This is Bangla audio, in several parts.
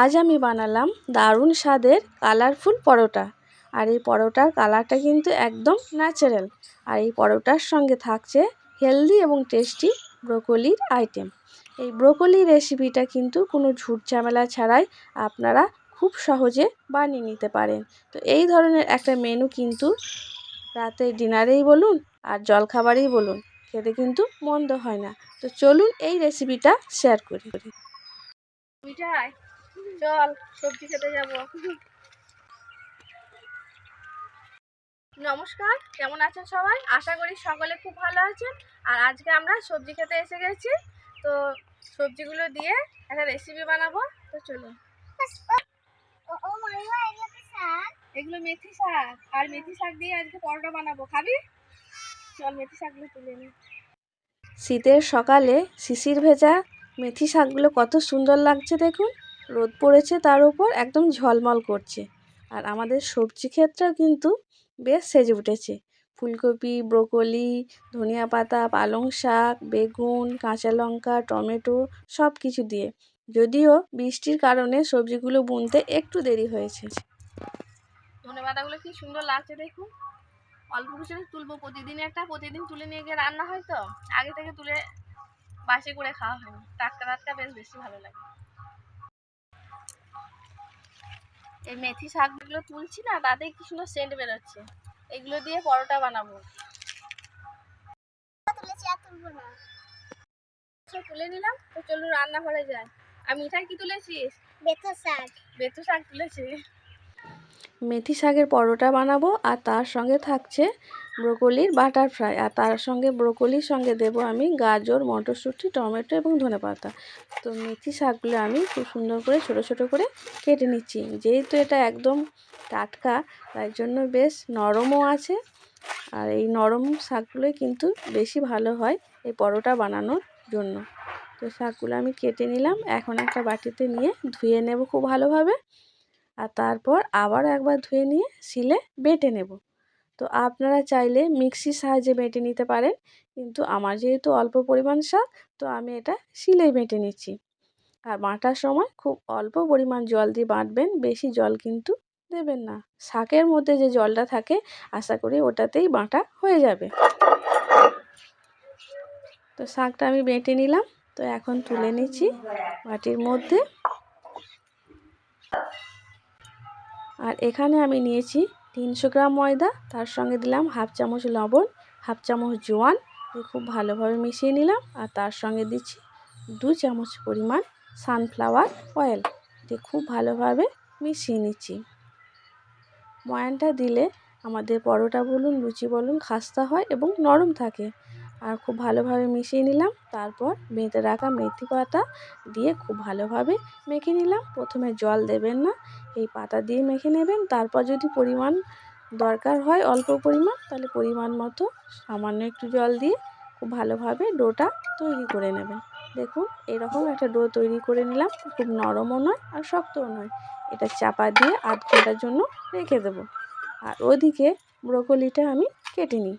আজ আমি বানালাম দারুণ স্বাদের কালারফুল পরোটা। আর এই পরোটার কালারটা কিন্তু একদম ন্যাচারাল। আর এই পরোটার সঙ্গে থাকছে হেলদি এবং টেস্টি ব্রোকলির আইটেম। এই ব্রোকলি রেসিপিটা কিন্তু কোনো ঝুট ঝামেলা ছাড়াই আপনারা খুব সহজে বানিয়ে নিতে পারেন। তো এই ধরনের একটা মেনু কিন্তু রাতের ডিনারেই বলুন আর জলখাবারেই বলুন, খেতে কিন্তু মন্দ হয় না। তো চলুন এই রেসিপিটা শেয়ার করি। চল, সবজি খেতে যাব। নমস্কার, কেমন আছেন সবাই? আশা করি সকলে খুব ভালো আছেন। আর আজকে আমরা সবজি খেতে এসে গেছি। তো সবজিগুলো দিয়ে একটা রেসিপি বানাবো। তো চলুন। এগুলো মেথি শাক। আর মেথি শাক দিয়ে আজকে পরোটা বানাবো। খাবি? চল, মেথি শাকগুলো তুলে নি। শীতের সকালে শিশির ভেজা মেথি শাকগুলো কত সুন্দর লাগছে দেখুন। রোদ পড়েছে তার উপর একদম ঝলমল করছে। আর আমাদের সবজি ক্ষেতটাও কিন্তু বেশ সেজে উঠেছে। ফুলকপি, ব্রোকলি, ধনিয়া পাতা, পালং শাক, বেগুন, কাঁচা লঙ্কা, টমেটো সব কিছু দিয়ে। যদিও বৃষ্টির কারণে সবজিগুলো বুনতে একটু দেরি হয়েছে। ধনে পাতাগুলো কি সুন্দর লাগছে দেখুন। অল্প কিছু তুলবো প্রতিদিন একটা, প্রতিদিন তুলে নিয়ে গিয়ে রান্না হয় তো? আগে থেকে তুলে বাসি করে খাওয়া হয়। টাটকা টাটকা বেশ বেশি ভালো লাগে। এই মেথি শাকগুলো তুলছি না তাতে কি সুন্দর সেন্ট বেরোচ্ছে। এগুলো দিয়ে পরোটা বানাবো। আচ্ছা, তুলে নিলাম তো চলো রান্না করে যায় আর মিঠাই কি তুলেছিস? বেতু শাক। বেতু শাক তুলেছি মেথি শাকের পরোটা বানাবো আর তার সঙ্গে থাকছে ব্রোকলির বাটার ফ্রাই। আর তার সঙ্গে ব্রোকলির সঙ্গে দেব আমি গাজর, মটরশুঁটি, টমেটো এবং ধনেপাতা তো মেথি শাকগুলো আমি খুব সুন্দর করে ছোট ছোট করে কেটে নিচ্ছি। যেহেতু এটা একদম টাটকা, তাই জন্য বেশ নরমও আছে। আর এই নরম শাকগুলোই কিন্তু বেশি ভালো হয় এই পরোটা বানানোর জন্য। তো শাকগুলো আমি কেটে নিলাম। এখন একটা বাটিতে নিয়ে ধুয়ে নেব খুব ভালোভাবে। আর তারপর আবার একবার ধুয়ে নিয়ে শিলে বেটে নেব। তো আপনারা চাইলে মিক্সির সাহায্যে বেটে নিতে পারেন। কিন্তু আমার যেহেতু অল্প পরিমাণ শাক, তো আমি এটা শিলেই বেটে নিচ্ছি। আর বাঁটার সময় খুব অল্প পরিমাণ জল দিয়ে বাঁটবেন, বেশি জল কিন্তু দেবেন না। শাকের মধ্যে যে জলটা থাকে, আশা করি ওটাতেই বাঁটা হয়ে যাবে। তো শাকটা আমি বেটে নিলাম। তো এখন তুলে নিচ্ছি বাটির মধ্যে। আর এখানে আমি নিয়েছি তিনশো গ্রাম ময়দা, তার সঙ্গে দিলাম হাফ চামচ লবণ, হাফ চামচ জোয়ান। খুব ভালোভাবে মিশিয়ে নিলাম আর তার সঙ্গে দিচ্ছি দু চামচ পরিমাণ সানফ্লাওয়ার অয়েল দিয়ে খুব ভালোভাবে মিশিয়ে নিচ্ছি। ময়ানটা দিলে আমাদের পরোটা বলুন, লুচি বলুন, খাস্তা হয় এবং নরম থাকে। আর খুব ভালোভাবে মিশিয়ে নিলাম। তারপর বেঁধে রাখা মেথি পাতা দিয়ে খুব ভালোভাবে মেখে নিলাম। প্রথমে জল দেবেন না, এই পাতা দিয়ে মেখে নেবেন। তারপর যদি পরিমাণ দরকার হয়, অল্প পরিমাণ, তাহলে পরিমাণ মতো সামান্য একটু জল দিয়ে খুব ভালোভাবে ডোটা তৈরি করে নেবেন। দেখুন, এরকম একটা ডো তৈরি করে নিলাম। খুব নরমও নয় আর শক্তও নয়। এটা চাপা দিয়ে আধ ঘণ্টার জন্য রেখে দেবো। আর ওদিকে ব্রোকলিটা আমি কেটে নিই।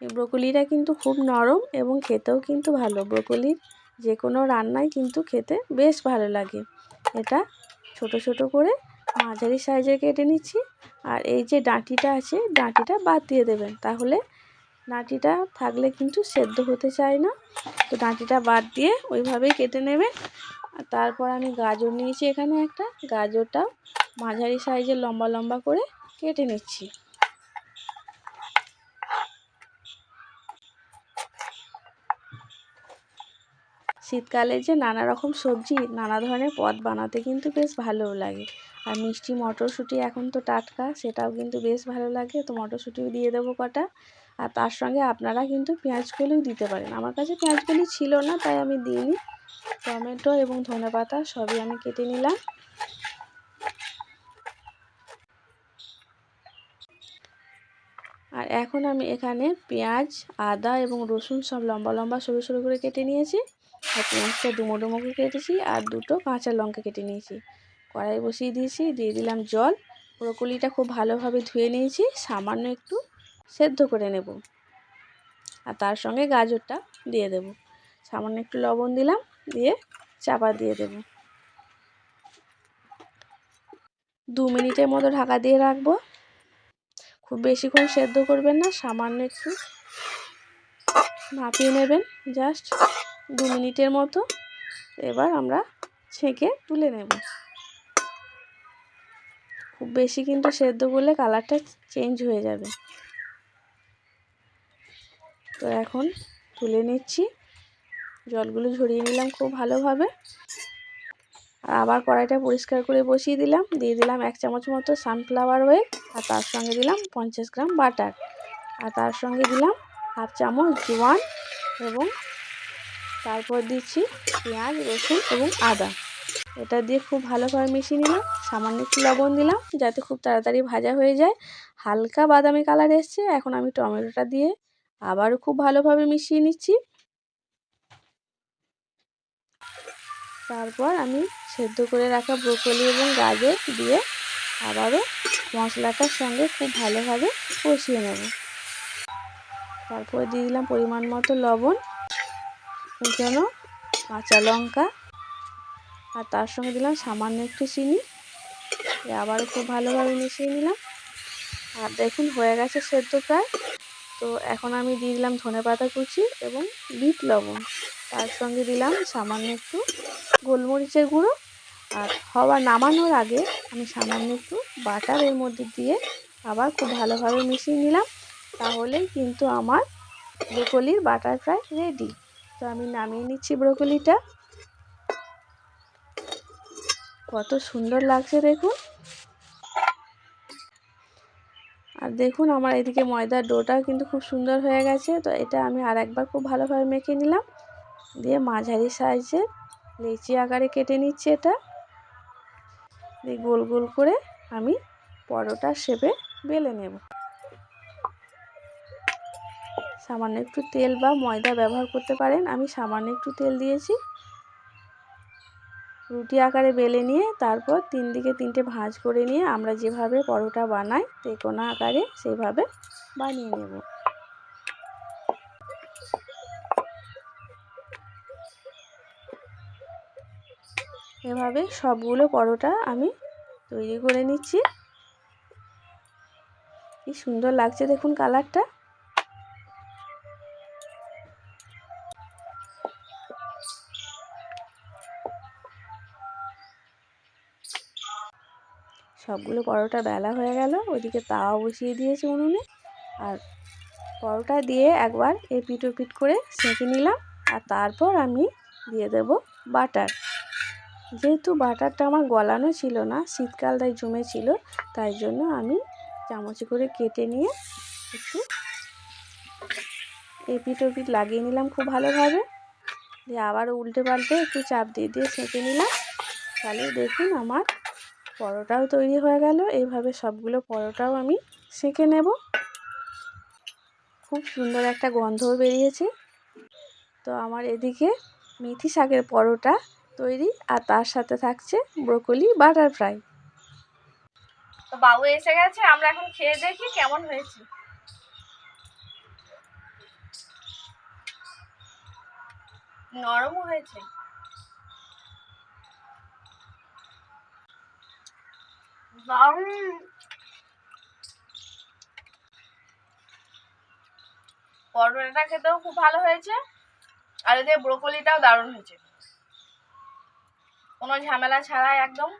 ব্রোকলিটা কিন্তু খুব নরম এবং খেতেও কিন্তু ভালো। ব্রোকলির যে কোনো রান্নায় কিন্তু খেতে বেশ ভালো লাগে। এটা ছোট ছোট করে মাঝারি সাইজে কেটে নিচ্ছি আর এই যে ডাঁটিটা আছে, ডাঁটিটা বাদ দিয়ে দেবেন। তাহলে ডাঁটিটা থাকলে কিন্তু সেদ্ধ হতে চায় না। তো ডাঁটিটা বাদ দিয়ে ওইভাবেই কেটে নেবেন। তারপর আমি গাজর নিয়েছি এখানে একটা। গাজরটা মাঝারি সাইজে লম্বা লম্বা করে কেটে নিচ্ছি। শীতকালে যে নানা রকম সবজি, নানা ধরনের পদ বানাতে কিন্তু বেশ ভালোও লাগে। আর মিষ্টি মটরশুঁটি এখন তো টাটকা, সেটাও কিন্তু বেশ ভালো লাগে। তো মটরশুঁটিও দিয়ে দেবো কটা। আর তার সঙ্গে আপনারা কিন্তু পেঁয়াজকলিও দিতে পারেন। আমার কাছে পেঁয়াজকলি ছিল না, তাই আমি দিইনি। টমেটো এবং ধনেপাতা সবই আমি কেটে নিলাম। আর এখন আমি এখানে পেঁয়াজ, আদা এবং রসুন সব লম্বা লম্বা সরু সরু করে কেটে নিয়েছি। পেঁয়াজটা ডুমো ডুমো কেটেছি আর দুটো কাঁচা লঙ্কা কেটে নিয়েছি। কড়াই বসিয়ে দিয়েছি, দিয়ে দিলাম জল। ব্রকলিটা খুব ভালোভাবে ধুয়ে নিয়েছি, সামান্য একটু সেদ্ধ করে নেব। আর তার সঙ্গে গাজরটা দিয়ে দেব। সামান্য একটু লবণ দিলাম, দিয়ে চাপা দিয়ে দেব। দু মিনিটের মতো ঢাকা দিয়ে রাখব। খুব বেশিক্ষণ সেদ্ধ করবেন না, সামান্য একটু ভাপিয়ে নেবেন, জাস্ট দু মিনিটের মতো এবার আমরা ছেঁকে তুলে নেব। খুব বেশি কিন্তু সেদ্ধ করলে কালারটা চেঞ্জ হয়ে যাবে। তো এখন তুলে নিচ্ছি। জলগুলো ঝরিয়ে নিলাম খুব ভালোভাবে। আর আবার কড়াইটা পরিষ্কার করে বসিয়ে দিলাম। দিয়ে দিলাম এক চামচ মতো সানফ্লাওয়ার অয়েল আর তার সঙ্গে দিলাম পঞ্চাশ গ্রাম বাটার আর তার সঙ্গে দিলাম হাফ চামচ জোয়ান এবং তারপর দিচ্ছি পেঁয়াজ, রসুন এবং আদা। এটা দিয়ে খুব ভালোভাবে মিশিয়ে নিলাম। সামান্য একটু লবণ দিলাম যাতে খুব তাড়াতাড়ি ভাজা হয়ে যায়। হালকা বাদামি কালার এসছে। এখন আমি টমেটোটা দিয়ে আবারও খুব ভালোভাবে মিশিয়ে নিচ্ছি। তারপর আমি সেদ্ধ করে রাখা ব্রোকলি এবং গাজর দিয়ে আবারও মশলাটার সঙ্গে খুব ভালোভাবে কষিয়ে নেব। তারপর দিয়ে দিলাম পরিমাণ মতো লবণ। কুচনো কাঁচা লঙ্কা আর তার সঙ্গে দিলাম সামান্য একটু চিনি। আবারও খুব ভালোভাবে মিশিয়ে নিলাম। আর দেখুন, হয়ে গেছে সেদ্ধ প্রায়। তো এখন আমি দিয়ে দিলাম ধনে পাতা কুচি এবং বিট লবণ। তার সঙ্গে দিলাম সামান্য একটু গোলমরিচের গুঁড়ো। আর হওয়া নামানোর আগে আমি সামান্য একটু বাটার এর মধ্যে দিয়ে আবার খুব ভালোভাবে মিশিয়ে নিলাম। তাহলেই কিন্তু আমার ব্রোকলির বাটার ফ্রাই রেডি। তো আমি নামিয়ে নিচ্ছি ব্রোকলিটা। কত সুন্দর লাগছে দেখুন। আর দেখুন আমার এদিকে ময়দার ডোটাও কিন্তু খুব সুন্দর হয়ে গেছে। তো এটা আমি আর একবার খুব ভালোভাবে মেখে নিলাম। দিয়ে মাঝারি সাইজে লেচি আকারে কেটে নিচ্ছি এটা। দিয়ে গোল গোল করে আমি পরোটা শেপে বেলে নেব। সামান্য একটু তেল বা ময়দা ব্যবহার করতে পারেন। আমি সামান্য একটু তেল দিয়েছি। রুটি আকারে বেলে নিয়ে তারপর তিন দিকে তিনটে ভাঁজ করে নিয়ে আমরা যেভাবে পরোটা বানাই তেকোনা আকারে সেইভাবে বানিয়ে নেব। এভাবে সবগুলো পরোটা আমি তৈরি করে নিচ্ছি। কি সুন্দর লাগছে দেখুন কালারটা। সবগুলো পরোটা বেলা হয়ে গেল, ওইদিকে তাওয়া বসিয়ে দিয়েছি উনুনে। আর পরোটা দিয়ে একবার এপিট ওপিট করে সেঁকে নিলাম, আর তারপর আমি দিয়ে দেব বাটার। যেহেতু বাটারটা আমার গলানো ছিল না, শীতকাল তাই জমেছিল তাই জন্য আমি চামচে করে কেটে নিয়ে একটু এপিট ওপিট লাগিয়ে নিলাম খুব ভালোভাবে। দিয়ে আবার উল্টে পাল্টে একটু চাপ দিয়ে দিয়ে সেঁকে নিলাম। তাহলে দেখুন আমার পরোটাও তৈরি হয়ে গেল। এইভাবে সবগুলো পরোটাও আমি সেঁকে নেব। খুব সুন্দর একটা গন্ধও বেরিয়েছে। তো আমার এদিকে মেথি শাকের পরোটা তৈরি আর তার সাথে থাকছে ব্রোকলি বাটার ফ্রাই তো বাবু এসে গেছে, আমরা এখন খেয়ে দেখি কেমন হয়েছে। নরমও হয়েছে। পরোটাটা খেতেও খুব ভালো হয়েছে, আর এদের ব্রোকলিটাও দারুণ হয়েছে। কোনো ঝামেলা ছাড়াই একদম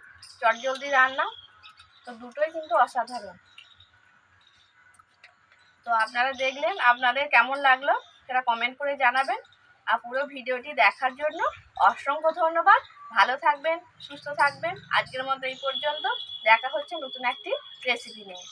চটজলদি রান্না, তো দুটোই কিন্তু অসাধারণ। তো আপনারা দেখলেন আপনাদের কেমন লাগল, সেটা কমেন্ট করে জানাবেন। আর পুরো ভিডিওটি দেখার জন্য অসংখ্য ধন্যবাদ। ভালো থাকবেন সুস্থ থাকবেন। আজকের মতো এই পর্যন্ত। দেখা হচ্ছে নতুন একটি রেসিপি নিয়ে।